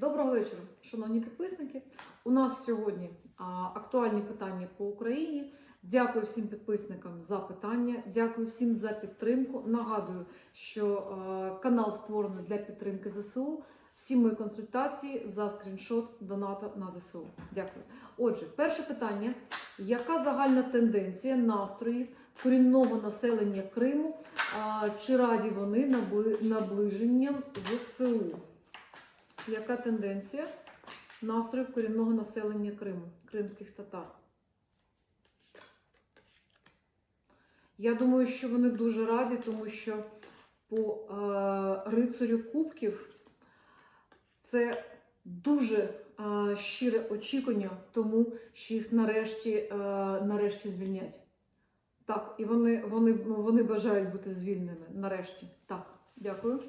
Доброго вечора, шановні підписники. У нас сьогодні актуальні питання по Україні. Дякую всім підписникам за питання. Дякую всім за підтримку. Нагадую, що канал створений для підтримки ЗСУ. Всі мої консультації за скріншот доната на ЗСУ. Дякую. Отже, перше питання: яка загальна тенденція настроїв корінного населення Криму? Чи раді вони набли- наближенням ЗСУ? Яка тенденція настроїв корінного населення Криму, кримських татар? Я думаю, що вони дуже раді, тому що по е, рицарю Кубків це дуже е, щире очікування, тому що їх нарешті, е, нарешті звільнять. Так, і вони, вони, вони бажають бути звільненими. Нарешті. Так, дякую.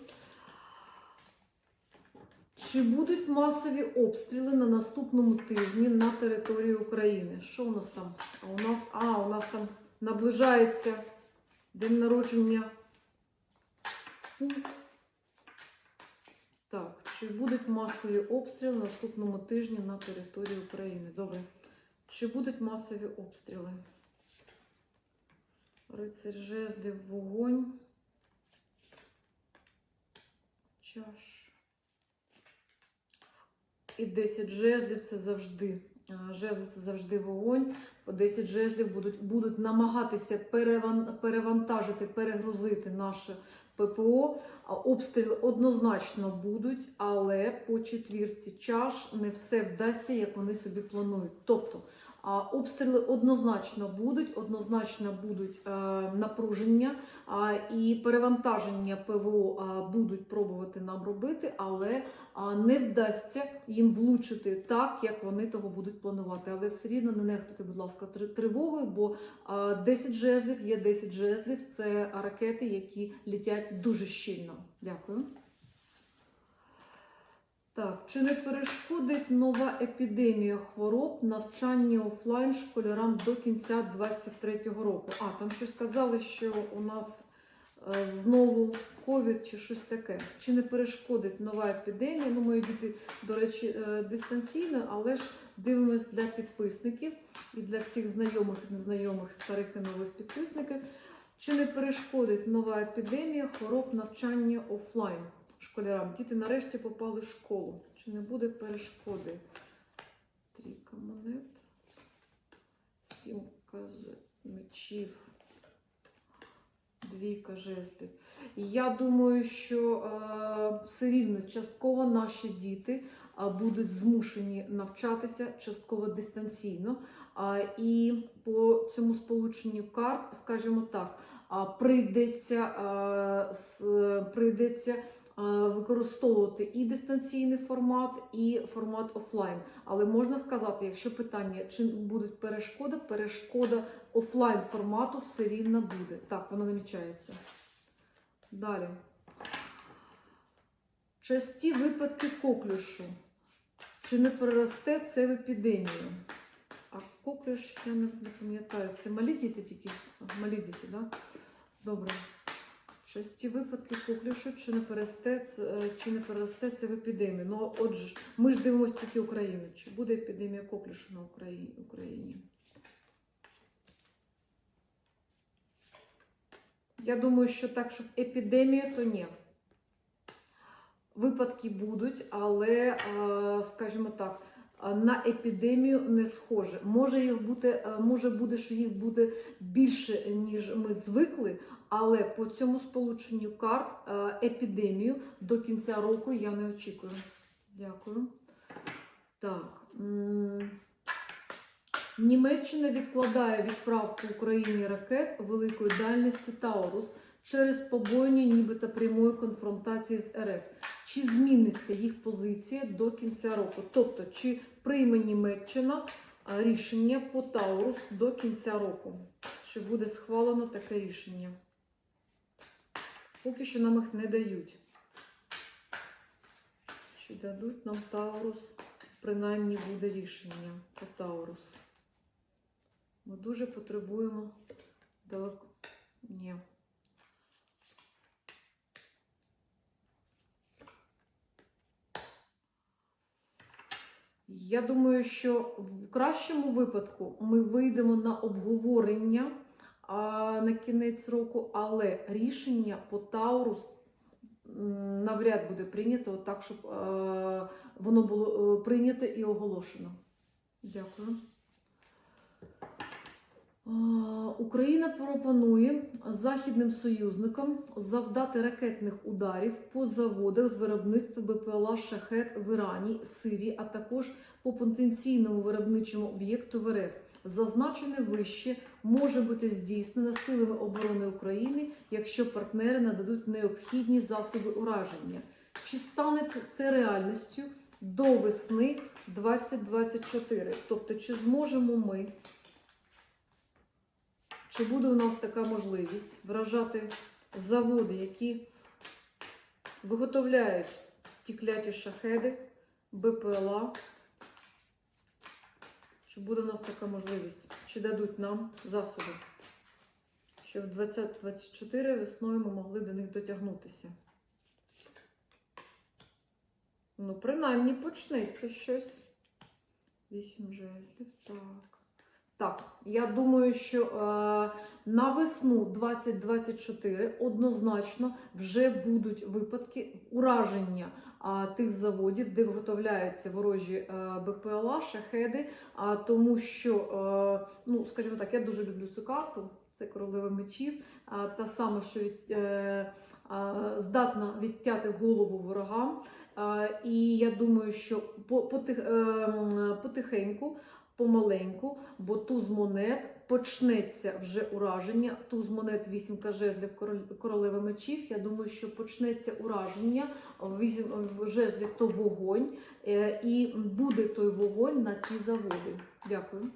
Чи будуть масові обстріли на наступному тижні на території України? Що у нас там? А у нас, а, у нас там наближається день народження. Так, чи будуть масові обстріли на наступному тижні на території України? Добре. Чи будуть масові обстріли? Рицарь жезлів, вогонь. Чаш. І 10 жезлів це завжди. Жезли це завжди вогонь. По 10 жезлів будуть, будуть намагатися переван, перевантажити, перегрузити наше ППО. Обстріли однозначно будуть, але по четвірці чаш не все вдасться, як вони собі планують. Тобто обстріли однозначно будуть, однозначно будуть е, напруження і перевантаження ПВО будуть пробувати нам робити, але не вдасться їм влучити так, як вони того будуть планувати. Але все рівно не нехтуйте, будь ласка, три- тривогою, бо а, 10 жезлів є 10 жезлів. Це ракети, які літять дуже щільно. Дякую. Так, чи не перешкодить нова епідемія хвороб навчання офлайн школярам до кінця 2023 року? А, там щось казали, що у нас е, знову ковід чи щось таке. Чи не перешкодить нова епідемія? Ну, мої діти, до речі, е, дистанційно, але ж дивимось для підписників і для всіх знайомих і незнайомих старих і нових підписників. Чи не перешкодить нова епідемія хвороб навчання офлайн школярам? Діти нарешті попали в школу. Чи не буде перешкоди? Трійка монет, сімка ж- мечів, двійка жезлів. Я думаю, що е, все рівно частково наші діти а, будуть змушені навчатися частково дистанційно. А, і по цьому сполученню карт, скажімо так, а, прийдеться, с- прийдеться використовувати і дистанційний формат, і формат офлайн. Але можна сказати, якщо питання, чи будуть перешкоди, перешкода офлайн формату все рівно буде. Так, воно намічається. Далі. Часті випадки коклюшу. Чи не переросте це в епідемію? А коклюш, я не пам'ятаю, це малі діти тільки? Малі діти, так? Да? Добре. Часті випадки коклюшу, чи не переросте, чи не переросте це в епідемію? Ну, отже, ми ж дивимося тільки Україну. Чи буде епідемія коклюшу на Україні? Я думаю, що так, щоб епідемія, то ні. Випадки будуть, але, е, скажімо так, е, на епідемію не схоже. Може їх бути, е, може буде, що їх буде більше, ніж ми звикли, але по цьому сполученню карт е, епідемію до кінця року я не очікую. Дякую. Так. Німеччина відкладає відправку Україні ракет великої дальності Таурус через побоєння нібито прямої конфронтації з РФ. Чи зміниться їх позиція до кінця року? Тобто, чи прийме Німеччина рішення по Таурус до кінця року? Чи буде схвалено таке рішення? Поки що нам їх не дають. Чи дадуть нам Таурус? Принаймні буде рішення по Таурус. Ми дуже потребуємо далеко. Ні. Я думаю, що в кращому випадку ми вийдемо на обговорення а, на кінець року, але рішення по Таурус навряд буде прийнято так, щоб а, воно було е, прийнято і оголошено. Дякую. А, Україна пропонує західним союзникам завдати ракетних ударів по заводах з виробництва БПЛА Шахет в Ірані, Сирії, а також по потенційному виробничому об'єкту в РФ. Зазначене вище може бути здійснено силами оборони України, якщо партнери нададуть необхідні засоби ураження. Чи стане це реальністю до весни 2024? Тобто, чи зможемо ми, чи буде у нас така можливість вражати заводи, які виготовляють ті кляті шахеди, БПЛА? Чи буде у нас така можливість? Чи дадуть нам засоби? Щоб 2024 весною ми могли до них дотягнутися. Ну, принаймні почнеться щось. Вісім жезлів. Так. Так, я думаю, що е, на весну 2024 однозначно вже будуть випадки ураження а, тих заводів, де виготовляються ворожі е, БПЛА, шахеди. А, тому що, е, ну, скажімо так, я дуже люблю цю карту. Це королева мечів, а, та сама, що від, е, а, здатна відтяти голову ворогам. І я думаю, що по, потих, е, потихеньку, помаленьку, бо туз монет почнеться вже ураження. Туз монет вісімка жезлів королева мечів. Я думаю, що почнеться ураження. Вісім жезлів то вогонь, е, і буде той вогонь на ті заводи. Дякую.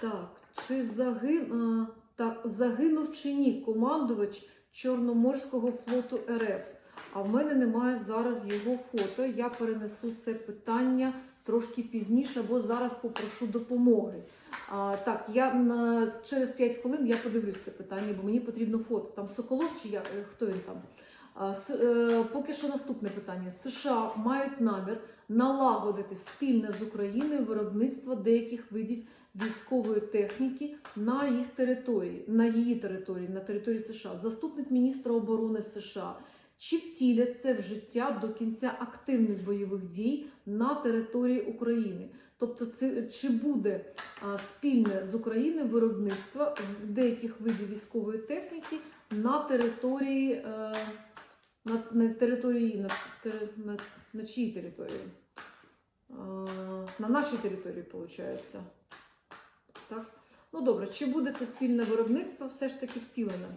Так, чи загин... е, так, загинув чи ні командувач Чорноморського флоту РФ? А в мене немає зараз його фото. Я перенесу це питання трошки пізніше, або зараз попрошу допомоги. А, так, я м, через 5 хвилин я подивлюсь це питання, бо мені потрібно фото. Там Соколов чи я, е, хто він там? А, с- е, поки що наступне питання. США мають намір налагодити спільне з Україною виробництво деяких видів військової техніки на їх території, на її території, на території США. Заступник міністра оборони США. Чи втілять це в життя до кінця активних бойових дій на території України? Тобто, це чи буде а, спільне з Україною виробництво деяких видів військової техніки на території, е, на, на території на, на, на чиїй території? Е, на нашій території, виходить. Так? Ну добре, чи буде це спільне виробництво все ж таки втілене?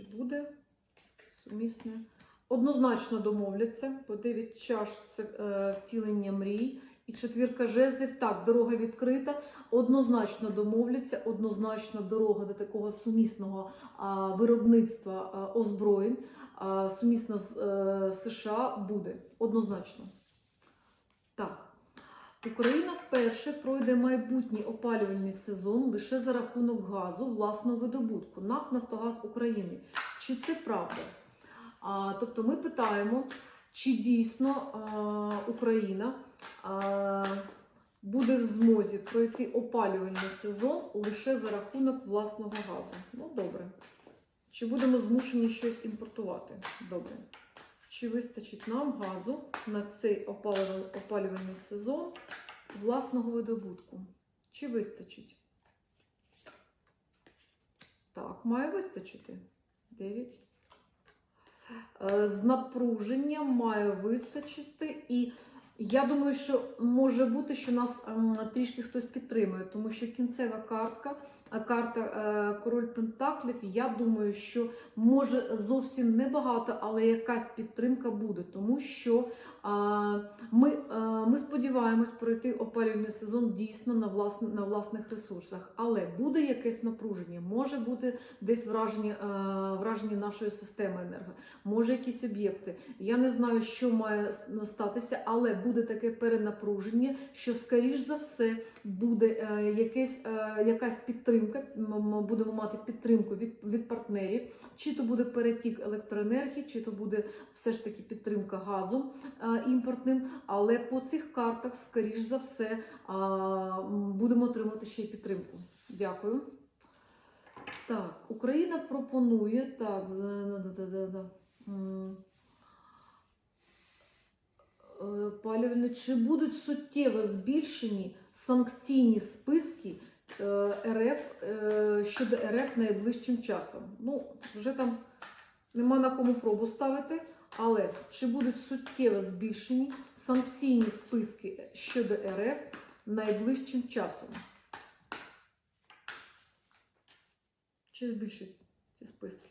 Чи буде сумісне? Однозначно домовляться, бо 9 чаш це е, втілення мрій. І четвірка жезлів, так, дорога відкрита, однозначно домовляться, однозначно дорога до такого сумісного а, виробництва а, озброєнь, а, сумісно з е, США буде. Однозначно. Так. Україна вперше пройде майбутній опалювальний сезон лише за рахунок газу власного видобутку НАК Нафтогаз України. Чи це правда? А, тобто ми питаємо, чи дійсно а, Україна а, буде в змозі пройти опалювальний сезон лише за рахунок власного газу. Ну, добре. Чи будемо змушені щось імпортувати? Добре. Чи вистачить нам газу на цей опалювальний, сезон власного видобутку? Чи вистачить? Так, має вистачити. 9. Е, З напруженням має вистачити. І я думаю, що може бути, що нас ем, трішки хтось підтримує, тому що кінцева картка, карта е, Король Пентаклів, я думаю, що може зовсім небагато, але якась підтримка буде, тому що ми, ми сподіваємось пройти опалювальний сезон дійсно на, власне, на власних ресурсах. Але буде якесь напруження, може бути десь враження, враження нашої системи енерго, може якісь об'єкти. Я не знаю, що має статися, але буде таке перенапруження, що, скоріш за все, буде е, якесь, е, якась підтримка. м- м- Будемо мати підтримку від, від партнерів, чи то буде перетік електроенергії, чи то буде все ж таки підтримка газом е, імпортним. Але по цих картах, скоріш за все, будемо отримувати ще й підтримку. Дякую. Так, Україна пропонує так. Е, Палювальні, чи будуть суттєво збільшені санкційні списки е, РФ е, щодо РФ найближчим часом? Ну, вже там нема на кому пробу ставити, але чи будуть суттєво збільшені санкційні списки щодо РФ найближчим часом? Чи збільшують ці списки?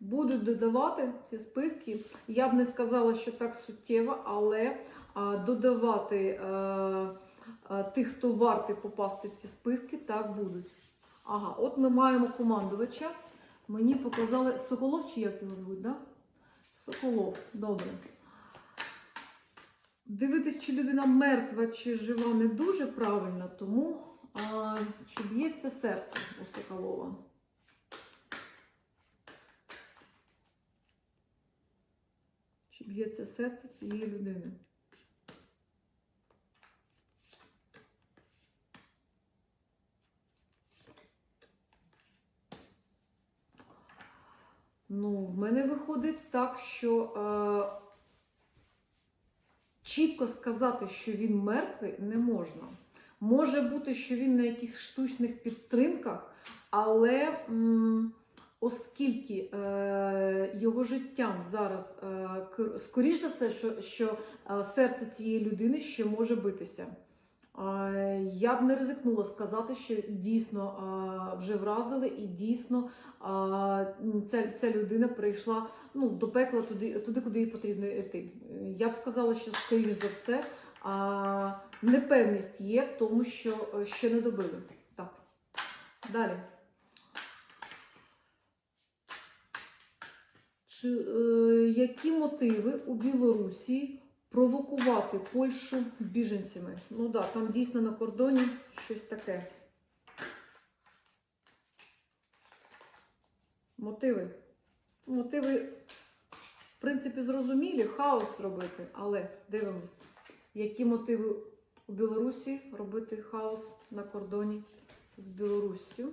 Будуть додавати ці списки. Я б не сказала, що так суттєво, але а, додавати е, е, тих, хто вартий попасти в ці списки, так будуть. Ага, от ми маємо командувача. Мені показали Соколов, чи як його звуть, да? Соколов, добре. Дивитись, чи людина мертва, чи жива, не дуже правильно, тому а, чи б'ється серце у Соколова. Чи б'ється серце цієї людини? Ну, в мене виходить так, що е, чітко сказати, що він мертвий, не можна. Може бути, що він на якихось штучних підтримках, але м, оскільки е, його життям зараз, е, скоріш все, що, що е, серце цієї людини ще може битися. Я б не ризикнула сказати, що дійсно вже вразили, і дійсно ця, ця людина прийшла ну, до пекла туди, туди, куди їй потрібно йти. Я б сказала, що скоріш за все непевність є в тому, що ще не добили. Так. Далі. Чи, е, які мотиви у Білорусі провокувати Польщу біженцями? Ну так, да, там дійсно на кордоні щось таке. Мотиви. Мотиви, в принципі, зрозумілі, хаос робити, але дивимось, які мотиви у Білорусі робити хаос на кордоні з Білоруссю.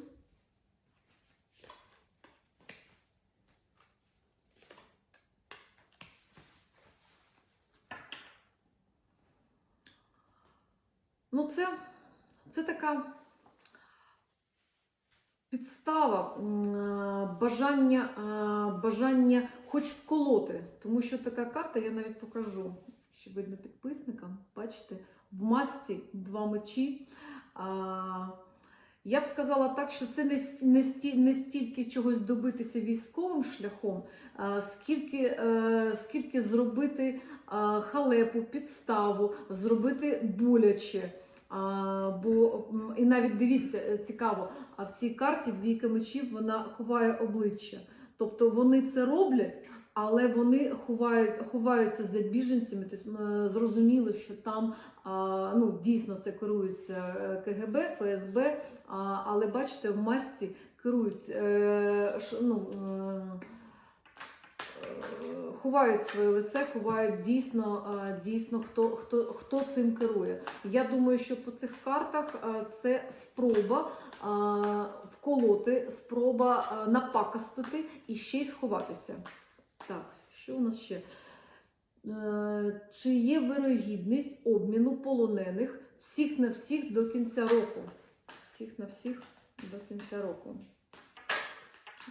Ну, це, це така підстава, бажання, бажання хоч вколоти. Тому що така карта, я навіть покажу, що видно підписникам. Бачите, в масці два мечі. Я б сказала так, що це не, не, стільки чогось добитися військовим шляхом, скільки, е, скільки зробити халепу, підставу, зробити боляче. Бо і навіть дивіться, е, цікаво, а в цій карті двійка мечів вона ховає обличчя. Тобто вони це роблять, але вони ховають, ховаються за біженцями. Тобто зрозуміло, що там ну, дійсно це керується е, КГБ, ФСБ, але бачите, в масці керують. Е, ну, е, е, Ховають своє лице, ховають дійсно, е, дійсно хто, хто, хто цим керує. Я думаю, що по цих картах е, це спроба е, вколоти, спроба напакостити і ще й сховатися. Так, що у нас ще? Чи є вирогідність обміну полонених всіх на всіх до кінця року? Всіх на всіх до кінця року.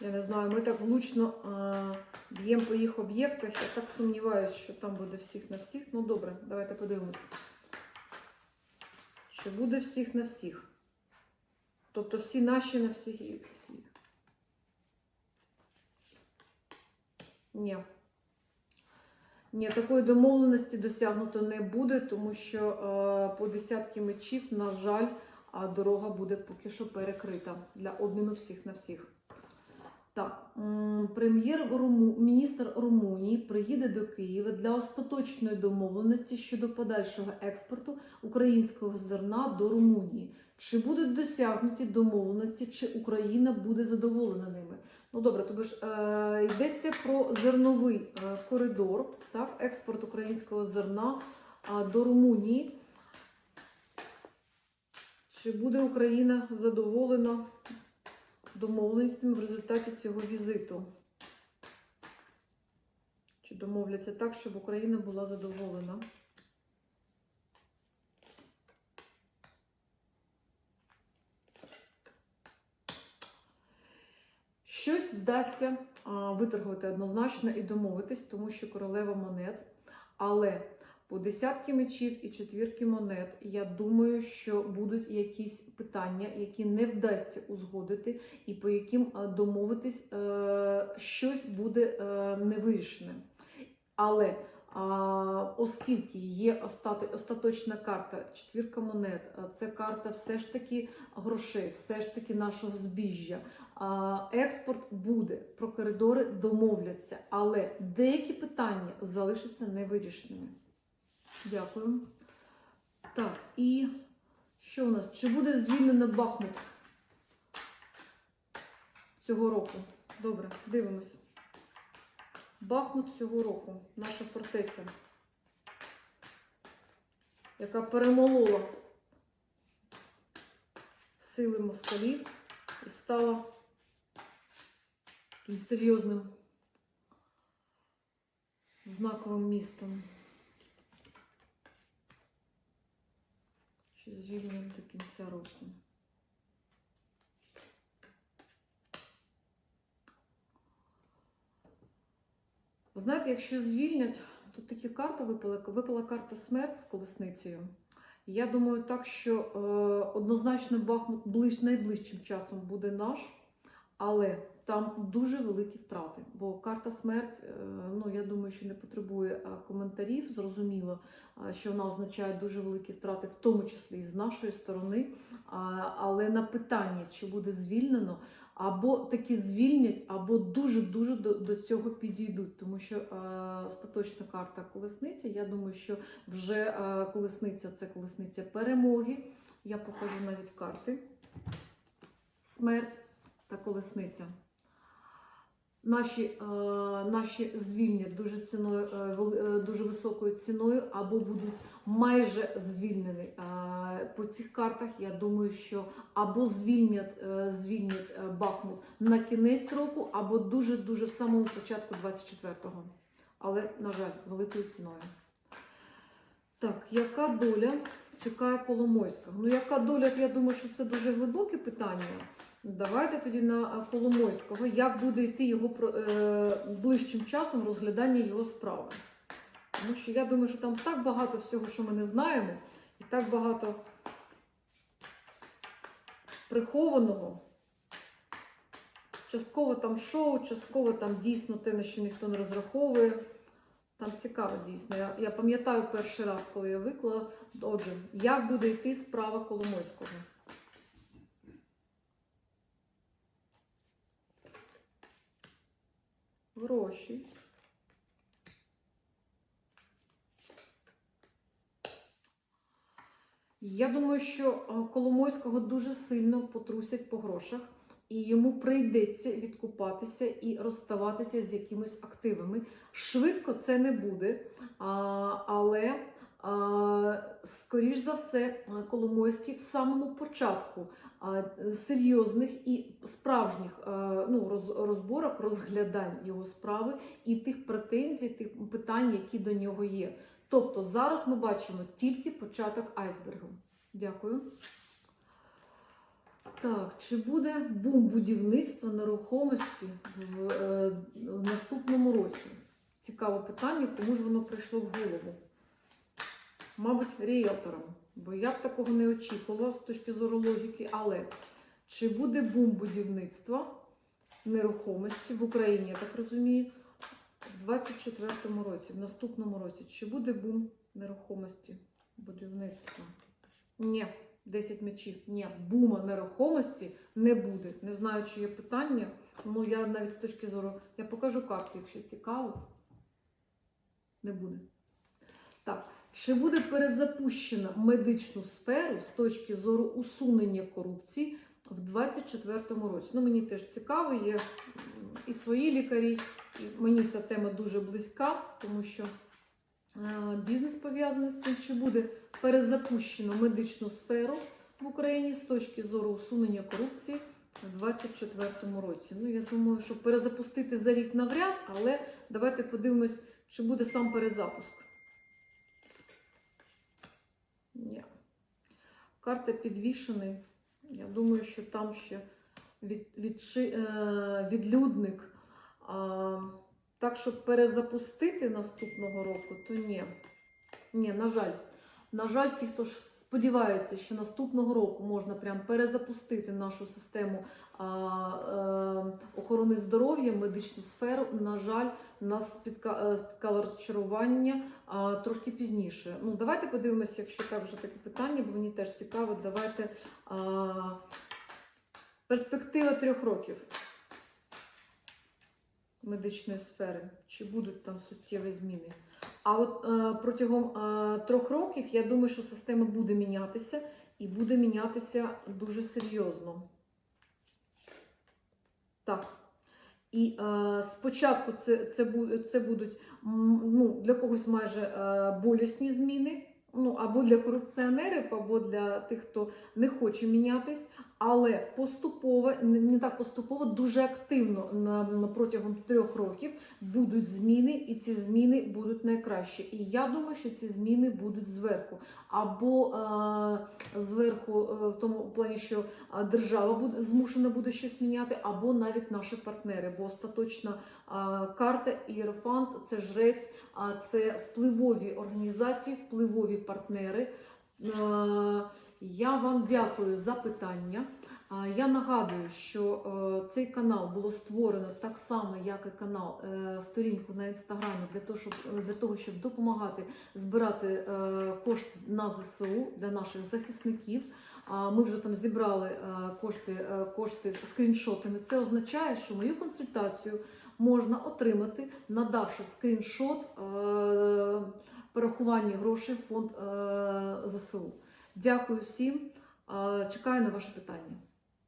Я не знаю, ми так влучно б'ємо по їх об'єктах. Я так сумніваюся, що там буде всіх на всіх. Ну добре, давайте подивимось. Що буде всіх на всіх. Тобто всі наші на всіх і всіх. Ні. Ні, такої домовленості досягнуто не буде, тому що е, по десятки мечів, на жаль, дорога буде поки що перекрита для обміну всіх на всіх. Так, прем'єр Руму... міністр Румунії приїде до Києва для остаточної домовленості щодо подальшого експорту українського зерна до Румунії. Чи будуть досягнуті домовленості, чи Україна буде задоволена ними? Ну добре, тобі ж е, йдеться про зерновий е, коридор, так, експорт українського зерна а, до Румунії. Чи буде Україна задоволена домовленостями в результаті цього візиту? Чи домовляться так, щоб Україна була задоволена? Щось вдасться виторгувати однозначно і домовитись, тому що королева монет. Але по десятки мечів і четвірки монет, я думаю, що будуть якісь питання, які не вдасться узгодити, і по яким домовитись е, щось буде е, невирішеним. Але оскільки є остаточна карта, четвірка монет, це карта все ж таки грошей, все ж таки нашого збіжжя. Експорт буде, про коридори домовляться, але деякі питання залишаться невирішеними. Дякую. Так, і що у нас? Чи буде звільнено Бахмут цього року? Добре, дивимось. Бахмут цього року, наша фортеця, яка перемолола сили москалів і стала таким серйозним знаковим містом. Чи звільнено до кінця року. Ви знаєте, якщо звільнять, тут такі карти випала, випала карта смерть з колесницею. Я думаю, так, що е, однозначно Бахмут ближ, найближчим часом буде наш, але там дуже великі втрати. Бо карта смерть, е, ну я думаю, що не потребує коментарів. Зрозуміло, що вона означає дуже великі втрати, в тому числі і з нашої сторони. Але на питання, чи буде звільнено, або таки звільнять, або дуже-дуже до, до цього підійдуть. Тому що е, остаточна карта колесниці, я думаю, що вже е, колесниця це колесниця перемоги. Я покажу навіть карти. Смерть та колесниця. Наші, е, наші звільнять дуже ціною, е, е, дуже високою ціною, або будуть майже звільнені. По цих картах я думаю, що або звільнять, звільнять Бахмут на кінець року, або дуже-дуже в самому початку 24-го. Але, на жаль, великою ціною. Так, яка доля чекає Коломойська? Ну, яка доля, я думаю, що це дуже глибоке питання. Давайте тоді на Коломойського. Як буде йти його е, ближчим часом розглядання його справи? Тому що я думаю, що там так багато всього, що ми не знаємо, і так багато прихованого. Частково там шоу, частково там дійсно те, на що ніхто не розраховує. Там цікаво дійсно. Я, я пам'ятаю перший раз, коли я виклала. Отже, як буде йти справа Коломойського? Гроші. Я думаю, що е, Коломойського дуже сильно потрусять по грошах, і йому прийдеться відкупатися і розставатися з якимись активами. Швидко це не буде, але скоріш за все, е, Коломойський в самому початку серйозних і справжніх е, ну, розборок, розглядань його справи і тих претензій, тих питань, які до нього є. Тобто зараз ми бачимо тільки початок айсбергу. Дякую. Так, чи буде бум будівництва нерухомості в, е, в наступному році? Цікаве питання, кому ж воно прийшло в голову? Мабуть, ріелторам, бо я б такого не очікувала з точки зору логіки. Але чи буде бум будівництва нерухомості в Україні, я так розумію, в 24-му році, в наступному році, чи буде бум нерухомості будівництва? Ні, 10 мечів. Ні, бума нерухомості не буде. Не знаю, чи є питання. Ну, я навіть з точки зору, я покажу карту, якщо цікаво. Не буде. Так, чи буде перезапущена медичну сферу з точки зору усунення корупції в 2024 році? Ну, мені теж цікаво, є і свої лікарі, і мені ця тема дуже близька, тому що е, бізнес пов'язаний з цим, чи буде перезапущено медичну сферу в Україні з точки зору усунення корупції у 2024 році. Ну, я думаю, що перезапустити за рік навряд, але давайте подивимось, чи буде сам перезапуск. Ні. Карта підвішений. Я думаю, що там ще від, відши, е, відлюдник. А, так, щоб перезапустити наступного року, то ні. Ні, на жаль. На жаль, ті, хто ж сподівається, що наступного року можна прям перезапустити нашу систему е, охорони здоров'я, медичну сферу, на жаль, нас е, спіткало розчарування трошки пізніше. Ну, давайте подивимося, якщо так вже таке питання, бо мені теж цікаво. Давайте перспектива трьох років медичної сфери. Чи будуть там суттєві зміни? А от е, протягом е, трьох років я думаю, що система буде мінятися і буде мінятися дуже серйозно. Так. І е, спочатку це, це, це будуть ну, для когось майже е, болісні зміни. Ну, або для корупціонерів, або для тих, хто не хоче мінятись, але поступово, не так поступово, дуже активно протягом трьох років будуть зміни, і ці зміни будуть найкращі. І я думаю, що ці зміни будуть зверху. Або е, зверху, е, в тому плані, що е, держава буде змушена буде щось міняти, або навіть наші партнери. Бо остаточна е, карта Ієрофант це жрець, а це впливові організації, впливові партнери. Е, Я вам дякую за питання. Я нагадую, що е, цей канал було створено так само, як і канал е, сторінку на інстаграмі для того, щоб для того, щоб допомагати збирати е, кошти на ЗСУ для наших захисників. Ми вже там зібрали е, кошти, е, кошти скріншотами. Це означає, що мою консультацію можна отримати, надавши скріншот е, перерахування грошей в фонд е, ЗСУ. Дякую всім. Чекаю на ваше питання.